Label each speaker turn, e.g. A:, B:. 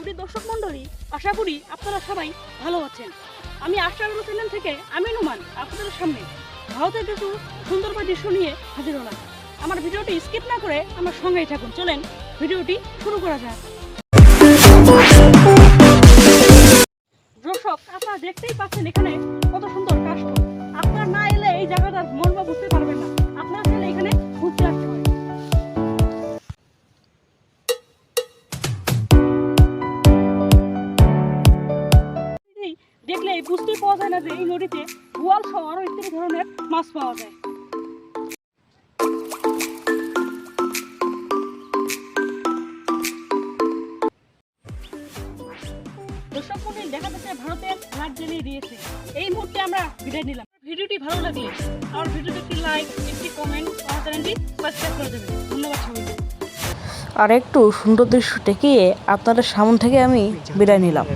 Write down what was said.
A: কুড়ি দর্শক মণ্ডলী আশা করি আপনারা সবাই ভালো আছেন। আমি আশার চ্যানেল থেকে আমি নুমান, আপনাদের সামনে ভারতের কিছু সুন্দরবন দৃশ্য নিয়ে হাজির হলাম। আমার ভিডিওটি স্কিপ না করে আমার সঙ্গেই থাকুন। চলেন, ভিডিওটি শুরু করা যাক। দর্শক, আপনারা দেখতেই পাচ্ছেন এখানে কত সুন্দর কাশফুল দেখলে বুঝতেই পাওয়া যায় না যে এই নদীতে বোয়াল সহ আরও ইত্যাদি ধরনের মাছ পাওয়া যায়। দর্শক মন্ডলী দেখা যাচ্ছে ভারতের ফ্ল্যাগ জ্বালিয়ে দিয়েছে। এই মুহূর্তে আমরা বিদায় নিলাম। ভিডিওটি ভালো লাগলে আমার ভিডিওটি একটি লাইক একটি কমেন্ট আমার চ্যানেলটি সাবস্ক্রাইব করে দেবেন। ধন্যবাদ সবাইকে।
B: আর একটু সুন্দর দৃশ্য টেকিয়ে আপনাদের সামন থেকে আমি বিদায় নিলাম।